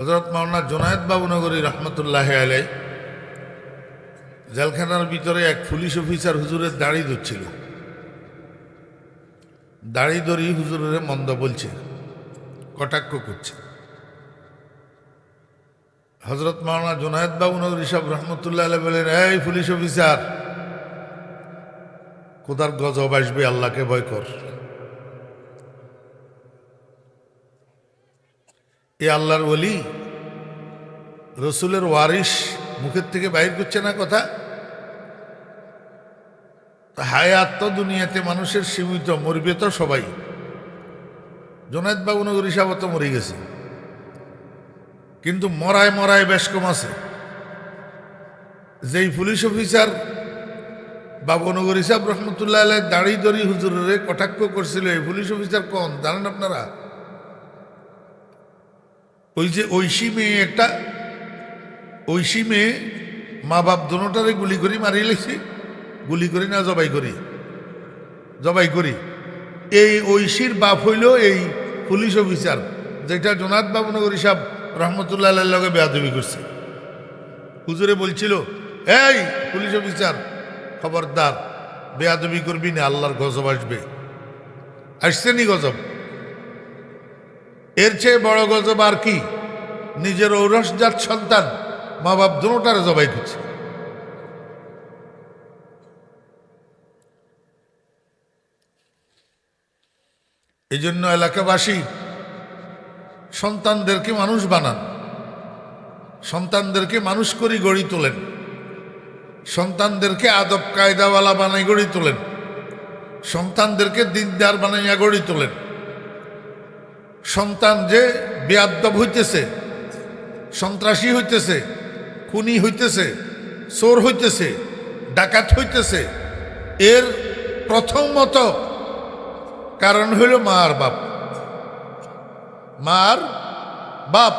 হজরত মাওলানা জোনায়েদ বাবুনগরী রহমতুল্লাহ আলাই জেলখানার ভিতরে এক পুলিশ অফিসার হুজুরের দাড়ি ধরছিল। দাড়ি ধরি হুজুরের মন্দ বলছে, কটাক্ষ করছে। হজরত মাওলানা জোনায়েদ বাবুনগরী সাহেব রহমতুল্লাহ আলাই বলেন এই পুলিশ অফিসার কোদার গজব আসবে আল্লাহকে ভয় কর। এ আল্লাহর ওলি? রসুলের ওয়ারিস মুখের থেকে বাইর করছে না কথা? হায়াত তো দুনিয়াতে মানুষের সীমিত, মরবে তো সবাই। জোনায়দ বাবু নগরী সাহেব তো মরে গেছে। কিন্তু মরায় মরায় বেশ কম আছে। যেই পুলিশ অফিসার বাবুনগর হিসাব রহমতুল্লাহ আলাই দাড়ি দড়ি হুজুরে কটাক্ষ করছিল, এই পুলিশ অফিসার কোন? জানেন আপনারা? ওই যে ঐশী মেয়ে একটা, ঐশী মেয়ে মা বাপ দোনোটারে গুলি করি মারি লেছি, গুলি করি না, জবাই করি জবাই করি। এই ঐশীর বাপ হইল এই পুলিশ অফিসার, যেটা জোনাথ বাবুনগর হিসাব রহমতুল্লাহ লগে বেয়াদবি করছে। হুজুরে বলছিল, এই পুলিশ অফিসার, খবরদার, বেয়াদবি করবি না, আল্লাহর গজব আসবে। আসছে নি গজব? এর চেয়ে বড় গজব আর কি? নিজের ঔরসজাত সন্তান মা বাপ দুটারে জবাই করছে। এই জন্য এলাকাবাসী সন্তানদেরকে মানুষ বানান। সন্তানদেরকে মানুষ করি গড়ি তোলেন। সন্তানদেরকে আদব কায়দাওয়ালা বানাই গড়ি তোলেন। সন্তানদেরকে দিনদার বানাইয়া গড়ি তোলেন। সন্তান যে বেয়াদ্দব হইতেছে, সন্ত্রাসী হইতেছে, খুনি হইতেছে, চোর হইতেছে, ডাকাত হইতেছে, এর প্রথমত কারণ হইল মার বাপ। মার বাপ।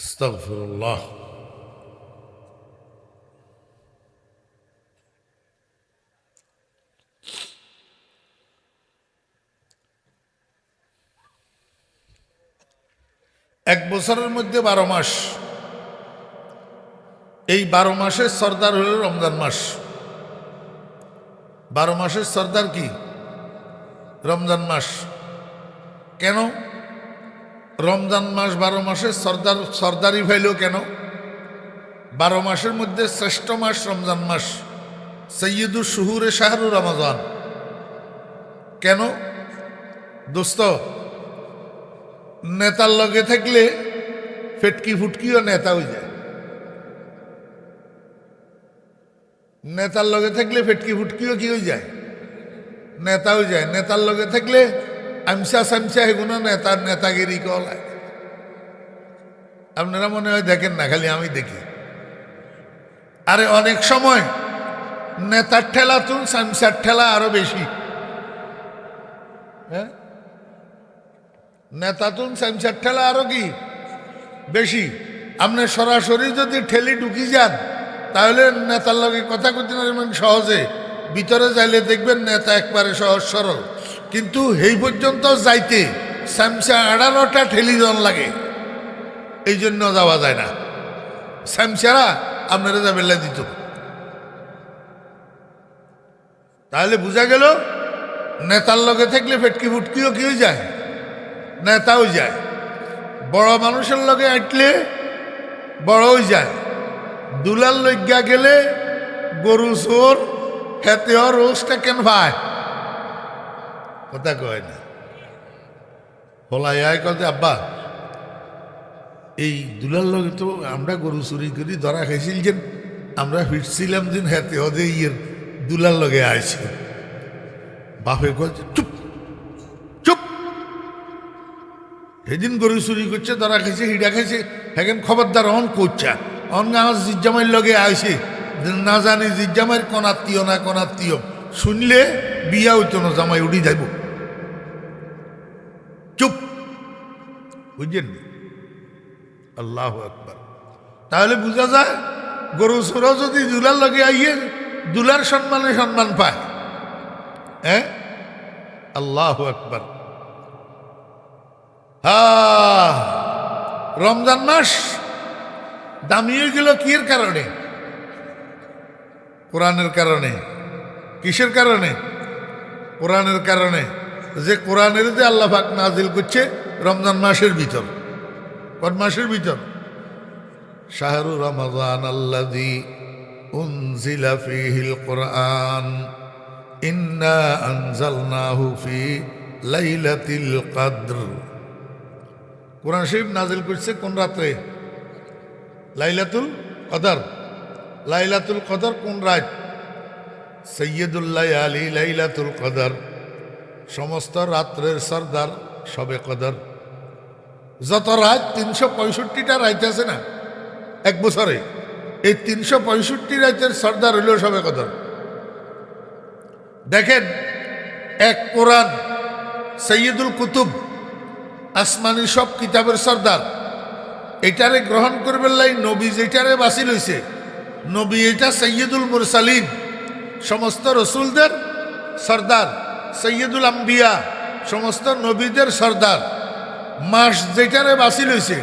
আস্তাগফিরুল্লাহ। এক বছরের মধ্যে বারো মাস। এই বারো মাসের সর্দার হল রমজান মাস। বারো মাসের সর্দার কি? রমজান মাস। কেন? রমজান মাস বারো মাসের সর্দার, সর্দারি ফাইল কেন? বারো মাসের মধ্যে শ্রেষ্ঠ মাস রমজান মাস, সৈয়দু শুহুরে শাহরু রমজান। কেন? দোস্ত নেতার লগে থাকলে ফেটকি ফুটকিও নেতা হয়ে যায়। নেতার লগে থাকলে ফেটকি ফুটকিও কি হয়ে যায়? নেতা হয়ে যায়। নেতার লগে থাকলে আমসা সামসা এগুলো নেতার নেতাগিরি কলায় আপনারা মনে হয় দেখেন না, খালি আমি দেখি। আরে অনেক সময় নেতার ঠেলা তুন সামসার ঠেলা আরও বেশি। হ্যাঁ? নেতাতুন স্যামসার ঠেলা আরও কি? বেশি। আপনি সরাসরি যদি ঠেলি ঢুকি যান, তাহলে নেতার লগে কথা করতে পারবেন সহজে। ভিতরে যাইলে দেখবেন নেতা একবারে সহজ সরল। কিন্তু এই পর্যন্ত যাইতে স্যামসা আড়ানোটা ঠেলি জন লাগে। এই জন্য যাওয়া যায় না। স্যামসারা আপনারা যাবেন দিত। তাহলে বোঝা গেল, নেতার লগে থাকলে ফেটকি ফুটকিও কি হয়ে যায়? নেতাও যায়। বড় মানুষের লগে আঁটলে বড়ও যায়। দুলার লজ্ঞা গেলে গরু চোর, হেতেও রোজটা কেন ভাই? কথা কয় না। হলাই আয় কথা আব্বা, এই দুলার লগে তো আমরা গরু চুরি করি, ধরা খাইছিল যে আমরা ফিরছিলাম দিন হেতে হদে ইয়ের দুলার লগে আইছে। বাপে কয় চুপ সেদিন গরু চুরি করছে, ধরা খাইছে, হিডা খাইছে। এখন খবরদার অন করছে অন আমার জিজ্জামাইর লগে আইছে। না জানি জিজ্জামাইর কনাত্মীয় না কনাত্মীয় শুনলে বিয়া হইতো না, জামাই উড়ি যাইব। চুপ। বুঝলেন আল্লাহ আকবার। তাহলে বোঝা যায়, গরু চোরা যদি দুলার লগে আইয়ে, দুলার সম্মানে সম্মান পায়। হ্যাঁ? আল্লাহ আকবর। রমজান মাস দামি হয়ে গেল কির কারণে? কোরআনের কারণে? কিসের কারণে? কোরআনের কারণে। যে কোরআনের যে আল্লাহ পাক নাজিল করছে রমজান মাসের ভিতর। কোন মাসের ভিতর? শাহরু রমজান আল্লাদি উনজিলা কোরআন। ইন্না আনজালনাহু ফি লাইলাতিল কদর। কোরআন শরীফ নাজিল করছে কোন রাত্রে? লাইলাতুল কদর। লাইলাতুল কদর কোন রাত? সৈয়দুল্লাহ আলী লাইলাতুল কদর। সমস্ত রাত্রের সর্দার সবে কদর। যত রাত তিনশো পঁয়ষট্টিটা রাইত আছে না? এক বছরে। এই তিনশো পঁয়ষট্টি রাতের সর্দার হইল সবে কদর। দেখেন, এক কোরআন সৈয়দুল কুতুব আসমানি সব কিতাবের সর্দার। এটারে গ্রহণ করবেন লাই নবী যেটারে বাসি লইছে, নবী এটা সৈয়দুল মুরসালিন। সমস্ত রসুলদের সর্দার, সৈয়দুল আম্বিয়া, সমস্ত নবীদের সর্দার। মাস যেটারে বাসি লইছে,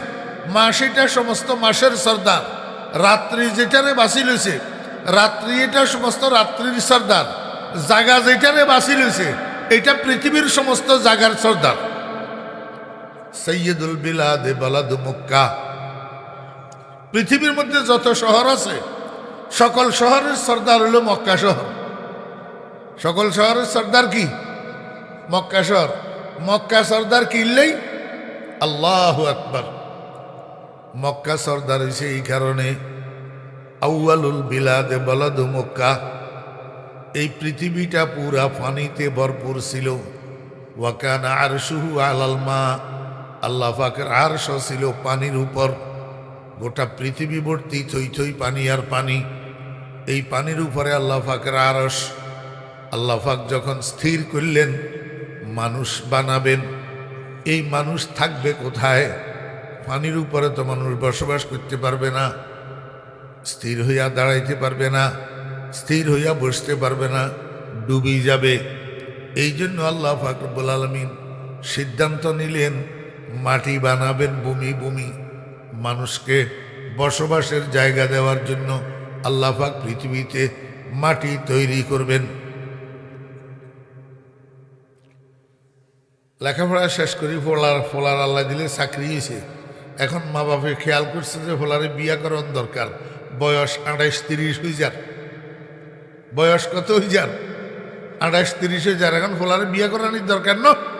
মাস এটা সমস্ত মাসের সর্দার। রাত্রি যেটারে বাসি লইছে, রাত্রি এটা সমস্ত রাত্রির সর্দার। জাগা যেটারে বাসি লইছে, এটা পৃথিবীর সমস্ত জাগার সর্দার। সৈয়দুল বিলাদে বালাদু মক্কা। পৃথিবীর মধ্যে যত শহর আছে, সকল শহরের সর্দার হলো মক্কা শহর। সকল শহরের সর্দার কি? মক্কা শহর। মক্কা সর্দার কিনলেই আল্লাহ আকবর। মক্কা সর্দার হয়েছে এই কারণে আউয়ালুল বিলাদে বলাদু মক্কা। এই পৃথিবীটা পুরা ফানিতে ভরপুর ছিল। ওয়াকান আর সুহু আলাল মা আল্লাহ পাকের আরশ ছিল পানির উপর। গোটা পৃথিবী ভর্তি থই থই পানি আর পানি। এই পানির উপরে আল্লাহ পাকের আরস আল্লাহ যখন স্থির করলেন, মানুষ বানাবেন। এই মানুষ থাকবে কোথায়? পানির উপরে তো মানুষ বসবাস করতে পারবে না। স্থির হইয়া দাঁড়াইতে পারবে না। স্থির হইয়া বসতে পারবে না। ডুবি যাবে। এই জন্য আল্লাহ ফাকরুল আলমিন সিদ্ধান্ত নিলেন মাটি বানাবেন ভূমি ভূমি। মানুষকে বসবাসের জায়গা দেওয়ার জন্য আল্লাহ পাক পৃথিবীতে মাটি তৈরি করবেন। লেখাপড়া শেষ করি, ফোলার ফোলার আল্লাহ দিলে চাকরি হয়েছে। এখন মা বাপে খেয়াল করছে যে ফোলারে বিয়া করার দরকার। বয়স আঠাইশ তিরিশ হয়ে যার বয়স কত হয়ে যার আঠাইশ তিরিশ হয়ে যার এখন ফোলারে বিয়া করানোর দরকার ন?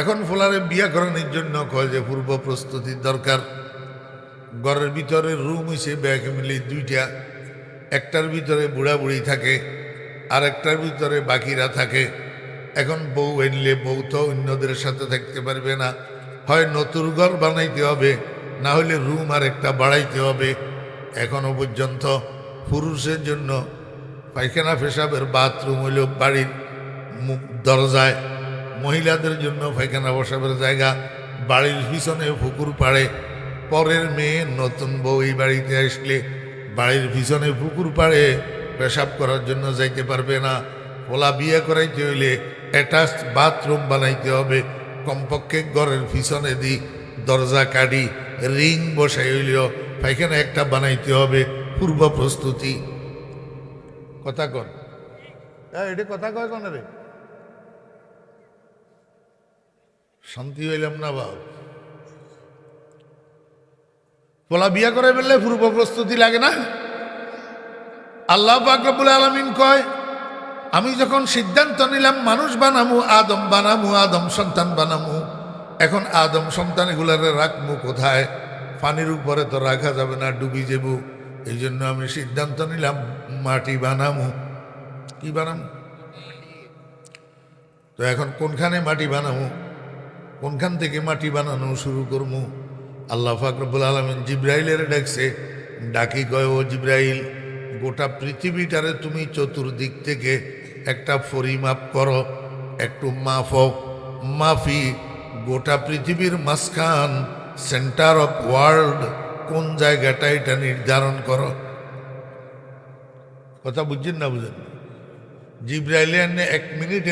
এখন ফোলারে বিয়া করানোর জন্য কয় যে পূর্ব প্রস্তুতির দরকার। ঘরের ভিতরে রুম হয়েছে ব্যাগ মিলে দুইটা। একটার ভিতরে বুড়া বুড়ি থাকে, আর একটার ভিতরে বাকিরা থাকে। এখন বউ এনলে বউ তো অন্যদের সাথে থাকতে পারবে না। হয় নতুন ঘর বানাইতে হবে, না হলে রুম আর একটা বাড়াইতে হবে। এখনও পর্যন্ত পুরুষের জন্য পায়খানা, পেশাবের বাথরুম হইল বাড়ির মুখ দরজায়। মহিলাদের জন্য পায়খানা বসাবের জায়গা, বাড়ির পিছনে পুকুর পাড়ে। পরের মেয়ে নতুন বউ এই বাড়িতে আসলে বাড়ির পিছনে পুকুর পাড়ে পেশাব করার জন্য যাইতে পারবে না। পোলা বিয়ে করাইতে হইলে অ্যাটাচ বাথরুম বানাইতে হবে। কমপক্ষে ঘরের পিছনে দি দরজা কাটি রিং বসাই হইলেও পায়খানা একটা বানাইতে হবে, পূর্ব প্রস্তুতি। কথা কন। এটা কথা কয় কোন রে? শান্তি হইলাম না বাবু বলা বিয়া করে ফেললে পূর্ব প্রস্তুতি লাগে না? আল্লাহ বাকরবুল আলমিন কয়, আমি যখন সিদ্ধান্ত নিলাম মানুষ বানামু, আদম বানামু, আদম সন্তান বানামু, এখন আদম সন্তান এগুলারে রাখমু কোথায়? পানির উপরে তো রাখা যাবে না, ডুবি যাব। এই জন্য আমি সিদ্ধান্ত নিলাম মাটি বানামু। কি বানামু? তো এখন কোনখানে মাটি বানামু? কোনখান থেকে মাটি বানানো শুরু করমু? আল্লাহ ফাকরবুল আলমিন জিব্রাইলের ডাকছে, ডাকি কয়, ও জিব্রাইল, গোটা পৃথিবীটারে তুমি চতুর্দিক থেকে একটা পরিমাপ করো, একটু মাফ মাফি, গোটা পৃথিবীর মাঝখান সেন্টার অফ ওয়ার্ল্ড কোন জায়গাটা এটা নির্ধারণ করো? কথা বুঝছেন না বুঝেন জিব্রাইলে এক মিনিট